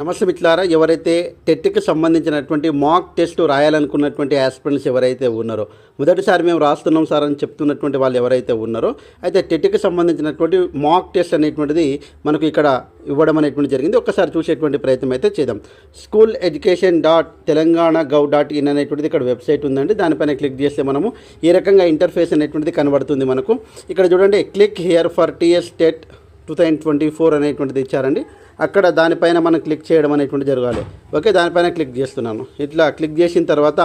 నమస్తే మిత్రులారా ఎవరైతే టెట్కి సంబంధించినటువంటి మాక్ టెస్ట్ రాయాలనుకున్నటువంటి ఆస్పిరెంట్స్ ఎవరైతే ఉన్నారో మొదటిసారి మేము రాస్తున్నాం సార్ అని చెప్తున్నటువంటి వాళ్ళు ఎవరైతే ఉన్నారో అయితే టెట్కి సంబంధించినటువంటి మాక్ టెస్ట్ అనేటువంటిది మనకు ఇక్కడ ఇవ్వడం అనేటువంటి జరిగింది. ఒకసారి చూసేటువంటి ప్రయత్నం అయితే చేద్దాం. School education dot Telangana gov dot in అనేటువంటిది ఇక్కడ వెబ్సైట్ ఉందండి. దానిపైన క్లిక్ చేస్తే మనము ఈ రకంగా ఇంటర్ఫేస్ అనేటువంటిది కనబడుతుంది మనకు. ఇక్కడ చూడండి click here for TS TET two thousand twenty four అనేటువంటిది ఇచ్చారండి. అక్కడ దానిపైన మనం క్లిక్ చేయడం అనేటువంటి జరగాలి. ఓకే దానిపైన క్లిక్ చేస్తున్నాను. ఇట్లా క్లిక్ చేసిన తర్వాత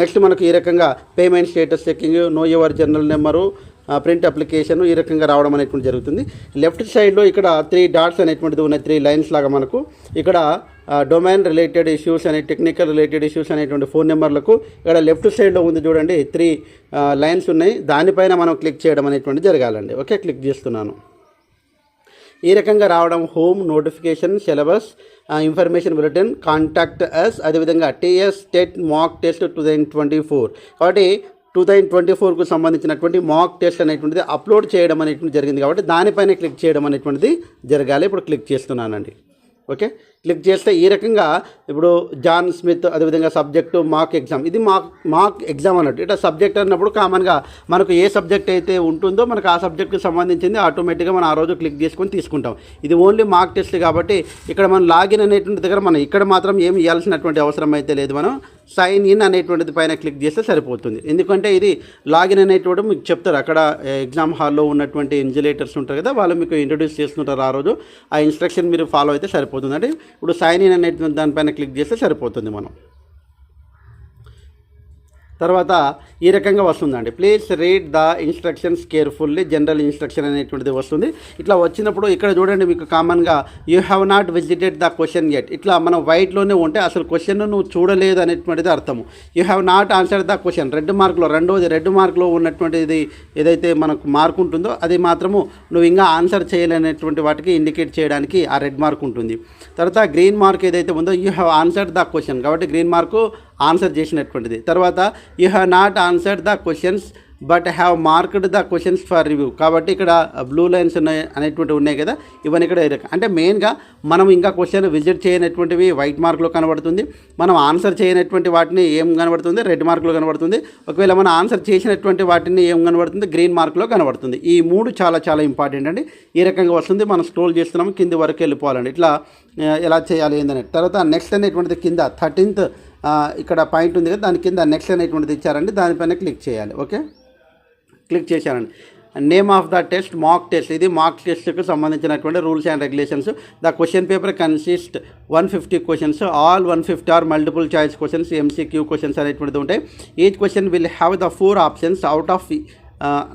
నెక్స్ట్ మనకు ఈ రకంగా payment status checking know your journal number print application ఈ రకంగా రావడం అనేటువంటి జరుగుతుంది. లెఫ్ట్ సైడ్లో ఇక్కడ త్రీ డాట్స్ అనేటువంటిది ఉన్నాయి త్రీ లైన్స్ లాగా మనకు. ఇక్కడ డొమైన్ రిలేటెడ్ ఇష్యూస్ అనే టెక్నికల్ రిలేటెడ్ ఇష్యూస్ అనేటువంటి ఫోన్ నెంబర్లకు ఇక్కడ లెఫ్ట్ సైడ్లో ఉంది చూడండి త్రీ లైన్స్ ఉన్నాయి. దానిపైన మనం క్లిక్ చేయడం అనేటువంటి జరగాలండి. ఓకే క్లిక్ చేస్తున్నాను. ఈ రకంగా రావడం home notification syllabus information bulletin contact us అదేవిధంగా TS TET mock test two thousand twenty four కాబట్టి టూ థౌజండ్ ట్వంటీ ఫోర్కు సంబంధించినటువంటి మాక్ టెస్ట్ అనేటువంటిది అప్లోడ్ చేయడం అనేటువంటి జరిగింది కాబట్టి దానిపైన క్లిక్ చేయడం అనేటువంటిది జరగాలి. ఇప్పుడు క్లిక్ చేస్తున్నానండి. ఓకే? క్లిక్ చేస్తే ఈ రకంగా ఇప్పుడు జాన్ స్మిత్ అదేవిధంగా సబ్జెక్టు మాక్ ఎగ్జామ్. ఇది మాక్ మాక్ ఎగ్జామ్ అన్నట్టు. ఇట్లా సబ్జెక్ట్ అన్నప్పుడు కామన్గా మనకు ఏ సబ్జెక్ట్ అయితే ఉంటుందో మనకు ఆ సబ్జెక్ట్కి సంబంధించింది ఆటోమేటిక్గా మనం ఆ రోజు క్లిక్ చేసుకొని తీసుకుంటాం. ఇది ఓన్లీ మాక్ టెస్ట్ కాబట్టి ఇక్కడ మనం లాగిన్ అనేటువంటి దగ్గర మనం ఇక్కడ మాత్రం ఏమి ఇవ్వాల్సినటువంటి అవసరం అయితే లేదు మనం. సైన్ ఇన్ అనేటువంటిది పైన క్లిక్ చేస్తే సరిపోతుంది. ఎందుకంటే ఇది లాగిన్ అనేటువంటి మీకు చెప్తారు. అక్కడ ఎగ్జామ్ హాల్లో ఉన్నటువంటి ఇన్జిలేటర్స్ ఉంటారు కదా వాళ్ళు మీకు ఇంట్రడ్యూస్ చేస్తుంటారు ఆ రోజు. ఆ ఇన్స్ట్రక్షన్ మీరు ఫాలో అయితే సరిపోతుంది. అంటే ఇప్పుడు సైన్ ఇన్ అనేటువంటి దానిపైన క్లిక్ చేస్తే సరిపోతుంది మనం. తర్వాత ఈ రకంగా వస్తుందండి. Please read the instructions carefully general instruction అనేటువంటిది వస్తుంది. ఇట్లా వచ్చినప్పుడు ఇక్కడ చూడండి మీకు కామన్గా you have not visited the question yet ఇట్లా మనం వైట్లోనే ఉంటే అసలు క్వశ్చన్ నువ్వు చూడలేదు అనేటువంటిది అర్థము. You have not answer the question red మార్కులో రెండోది రెడ్ మార్క్లో ఉన్నటువంటిది ఏదైతే మనకు మార్క్ ఉంటుందో అది మాత్రము నువ్వు ఇంకా ఆన్సర్ చేయలేనటువంటి వాటికి ఇండికేట్ చేయడానికి ఆ రెడ్ మార్క్ ఉంటుంది. తర్వాత గ్రీన్ మార్క్ ఏదైతే ఉందో you have answered the question కాబట్టి గ్రీన్ మార్కు ఆన్సర్ చేసినటువంటిది. తర్వాత you have not answered the questions but have marked the questions for review కాబట్టి ఇక్కడ బ్లూ లైన్స్ ఉన్నాయి అనేటువంటి ఉన్నాయి కదా ఇవన్నీ ఇక్కడ ఈ రకం- అంటే మెయిన్గా మనం ఇంకా క్వశ్చన్ విజిట్ చేయనటువంటివి వైట్ మార్క్లో కనబడుతుంది. మనం ఆన్సర్ చేయనటువంటి వాటిని ఏం కనబడుతుంది? రెడ్ మార్క్లో కనబడుతుంది. ఒకవేళ మనం ఆన్సర్ చేసినటువంటి వాటిని ఏం కనబడుతుంది? గ్రీన్ మార్క్లో కనబడుతుంది. ఈ మూడు చాలా చాలా ఇంపార్టెంట్ అండి. ఈ రకంగా వస్తుంది. మనం స్క్రోల్ చేస్తున్నాము. కింది వరకు వెళ్ళిపోవాలండి. ఇట్లా ఎలా చేయాలి ఏందని. తర్వాత నెక్స్ట్ అనేటువంటిది కింద థర్టీన్త్ ఇక్కడ పాయింట్ ఉంది కదా దాని కింద నెక్స్ట్ అనేటువంటిది ఇచ్చారండి దానిపైన క్లిక్ చేయాలి ఓకే? క్లిక్ చేశారండి. Name of the test mock test ఇది మాక్ టెస్ట్కి సంబంధించినటువంటి rules and regulations. The question paper consist one fifty questions all one fifty are multiple choice questions MCQ questions అనేటువంటిది ఉంటాయి. Each question will have the four options out of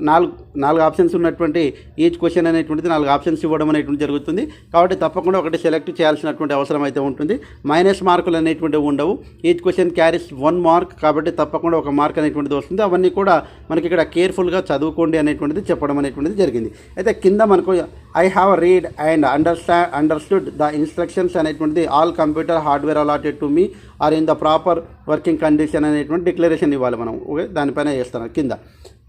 నాలుగు నాలుగు options ఉన్నటువంటి each question అనేటువంటిది నాలుగు options ఇవ్వడం అనేటువంటి జరుగుతుంది. కాబట్టి తప్పకుండా ఒకటి సెలెక్ట్ చేయాల్సినటువంటి అవసరం అయితే ఉంటుంది. మైనస్ మార్కులు అనేటువంటివి ఉండవు. Each question carries one mark కాబట్టి తప్పకుండా ఒక మార్క్ అనేటువంటిది వస్తుంది. అవన్నీ కూడా మనకి ఇక్కడ కేర్ఫుల్గా చదువుకోండి అనేటువంటిది చెప్పడం అనేటువంటిది జరిగింది. అయితే కింద మనకు I have read and understand understood the instructions అనేటువంటిది all computer hardware allotted to me are in the proper working condition అనేటువంటి డిక్లరేషన్ ఇవ్వాలి మనం. ఓకే దానిపైన చేస్తాను. కింద.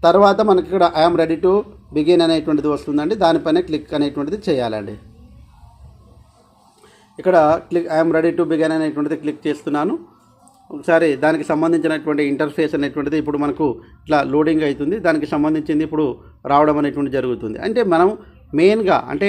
తర్వాత మనకి ఇక్కడ ఐఎమ్ రెడీ టు బిగిన్ అనేటువంటిది వస్తుందండి. దానిపైన క్లిక్ అనేటువంటిది చేయాలండి. ఇక్కడ click I'm ready to begin అనేటువంటిది క్లిక్ చేస్తున్నాను. ఒకసారి దానికి సంబంధించినటువంటి ఇంటర్ఫేస్ అనేటువంటిది ఇప్పుడు మనకు ఇట్లా లోడింగ్ అవుతుంది. దానికి సంబంధించింది ఇప్పుడు రావడం అనేటువంటి జరుగుతుంది. అంటే మనం మెయిన్గా అంటే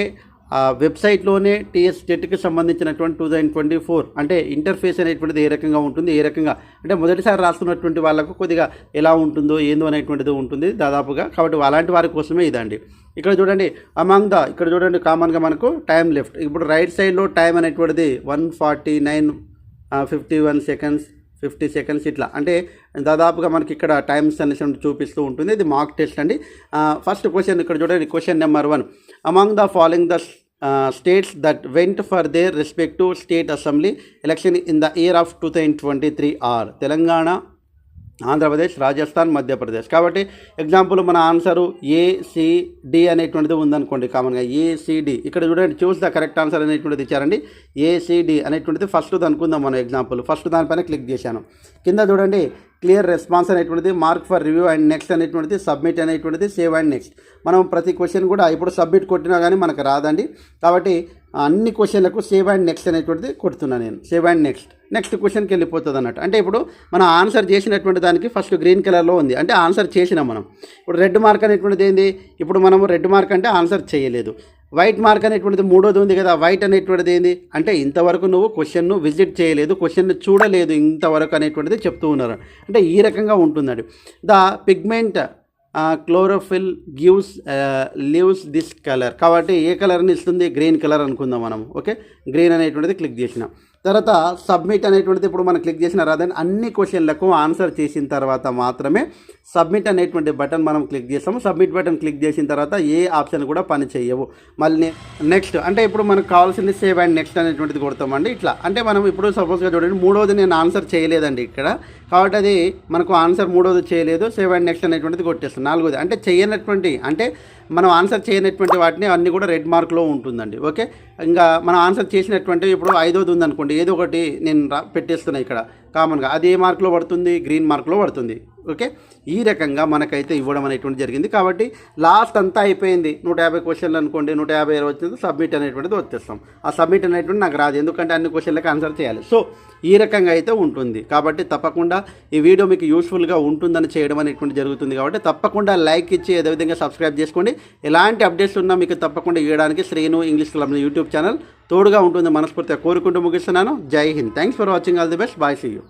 ఆ వెబ్సైట్లోనే టీఎస్ టెట్కి సంబంధించినటువంటి టూ థౌజండ్ ట్వంటీ ఫోర్ అంటే ఇంటర్ఫేస్ అనేటువంటిది ఏ రకంగా ఉంటుంది ఏ రకంగా అంటే మొదటిసారి రాస్తున్నటువంటి వాళ్ళకు కొద్దిగా ఎలా ఉంటుందో ఏందో అనేటువంటిది ఉంటుంది దాదాపుగా. కాబట్టి అలాంటి వారి కోసమే ఇదండి. ఇక్కడ చూడండి అమాంగ్ ద ఇక్కడ చూడండి కామన్గా మనకు టైం లెఫ్ట్. ఇప్పుడు రైట్ సైడ్లో టైం అనేటువంటిది one forty nine fifty one seconds fifty seconds ఇట్లా. అంటే దాదాపుగా మనకి ఇక్కడ టైమ్స్ అనేసి చూపిస్తూ ఉంటుంది. ఇది మాక్ టెస్ట్ అండి. ఫస్ట్ క్వశ్చన్ ఇక్కడ చూడండి. Question number one among the following the states that went for their respective state assembly election in the year of two thousand twenty three are Telangana Andhra Pradesh Rajasthan Madhya Pradesh. కాబట్టి ఎగ్జాంపుల్ మన answer ACD అనేటువంటిది ఉందనుకోండి కామన్గా. ACD ఇక్కడ చూడండి choose the correct answer అనేటువంటిది ఇచ్చారండి. ACD అనేటువంటిది ఫస్ట్ అనుకుందాం మనం ఎగ్జాంపుల్. ఫస్ట్ దానిపైన క్లిక్ చేశాను. కింద చూడండి క్లియర్ రెస్పాన్స్ అనేటువంటిది mark for review and next అనేటువంటిది సబ్మిట్ అనేటువంటిది సేవ్ అండ్ నెక్స్ట్. మనం ప్రతి క్వశ్చన్ కూడా ఇప్పుడు సబ్మిట్ కొట్టినా కానీ మనకు రాదండి. కాబట్టి అన్ని క్వశ్చన్లకు సేవ్ అండ్ నెక్స్ట్ అనేటువంటిది కొడుతున్నాను నేను. సేవ్ అండ్ నెక్స్ట్ నెక్స్ట్ క్వశ్చన్కి వెళ్ళిపోతుంది అన్నట్టు అంటే ఇప్పుడు మనం ఆన్సర్ చేసినటువంటి దానికి ఫస్ట్ గ్రీన్ కలర్లో ఉంది. అంటే ఆన్సర్ చేసినాం మనం. ఇప్పుడు రెడ్ మార్క్ అనేటువంటిది ఏంది? ఇప్పుడు మనము రెడ్ మార్క్ అంటే ఆన్సర్ చేయలేదు. వైట్ మార్క్ అనేటువంటిది మూడోది ఉంది కదా. వైట్ అనేటువంటిది ఏంది? అంటే ఇంతవరకు నువ్వు క్వశ్చన్ను విజిట్ చేయలేదు క్వశ్చన్ చూడలేదు ఇంతవరకు అనేటువంటిది చెప్తూ ఉన్నారు. అంటే ఈ రకంగా ఉంటుందండి. The pigment chlorophyll gives leaves this colour కాబట్టి ఏ కలర్ని ఇస్తుంది? గ్రీన్ కలర్ అనుకుందాం మనం. ఓకే గ్రీన్ అనేటువంటిది క్లిక్ చేసినాం. తర్వాత సబ్మిట్ అనేటువంటిది ఇప్పుడు మనం క్లిక్ చేసిన రాదని అన్ని క్వశ్చన్లకు ఆన్సర్ చేసిన తర్వాత మాత్రమే సబ్మిట్ అనేటువంటి బటన్ మనం క్లిక్ చేస్తాము. సబ్మిట్ బటన్ క్లిక్ చేసిన తర్వాత ఏ ఆప్షన్ కూడా పని చేయవు. మళ్ళీ నెక్స్ట్ అంటే ఇప్పుడు మనకు కావాల్సింది సేవ్ అండ్ నెక్స్ట్ అనేటువంటిది కొడతామండి. ఇట్లా. అంటే మనం ఇప్పుడు సపోజ్గా చూడండి మూడోది నేను ఆన్సర్ చేయలేదండి ఇక్కడ. కాబట్టి అది మనకు ఆన్సర్ మూడోది చేయలేదు సేవ్ అండ్ నెక్స్ట్ అనేటువంటిది కొట్టేస్తాం. నాలుగోది అంటే చేయనటువంటి అంటే మనం ఆన్సర్ చేయనటువంటి వాటిని అన్నీ కూడా రెడ్ మార్క్లో ఉంటుందండి. ఓకే ఇంకా మనం ఆన్సర్ చేసినటువంటి ఇప్పుడు ఐదోది ఉందనుకోండి ఏదో ఒకటి నేను రా పెట్టేస్తున్నా ఇక్కడ. కామన్గా అది ఏ మార్క్లో పడుతుంది? గ్రీన్ మార్క్లో పడుతుంది. ఓకే? ఈ రకంగా మనకైతే ఇవ్వడం అనేటువంటి జరిగింది. కాబట్టి లాస్ట్ అంతా అయిపోయింది. నూట యాభై క్వశ్చన్లు అనుకోండి నూట యాభై ఇరవై వచ్చింది సబ్మిట్ అనేటువంటిది వచ్చేస్తాం. ఆ సబ్మిట్ అనేటువంటి నాకు రాదు. ఎందుకంటే అన్ని క్వశ్చన్లకు ఆన్సర్ చేయాలి. సో ఈ రకంగా అయితే ఉంటుంది. కాబట్టి తప్పకుండా ఈ వీడియో మీకు యూస్ఫుల్గా ఉంటుందని చేయడం అనేటువంటి జరుగుతుంది కాబట్టి తప్పకుండా లైక్ ఇచ్చి అదేవిధంగా సబ్స్క్రైబ్ చేసుకోండి. ఎలాంటి అప్డేట్స్ ఉన్నా మీకు తప్పకుండా ఇవ్వడానికి Srinu English club YouTube channel తోడుగా ఉంటుంది మనస్ఫూర్తిగా కోరుకుంటూ ముగిస్తున్నాను. Jai Hind. Thanks for watching all the best bye see you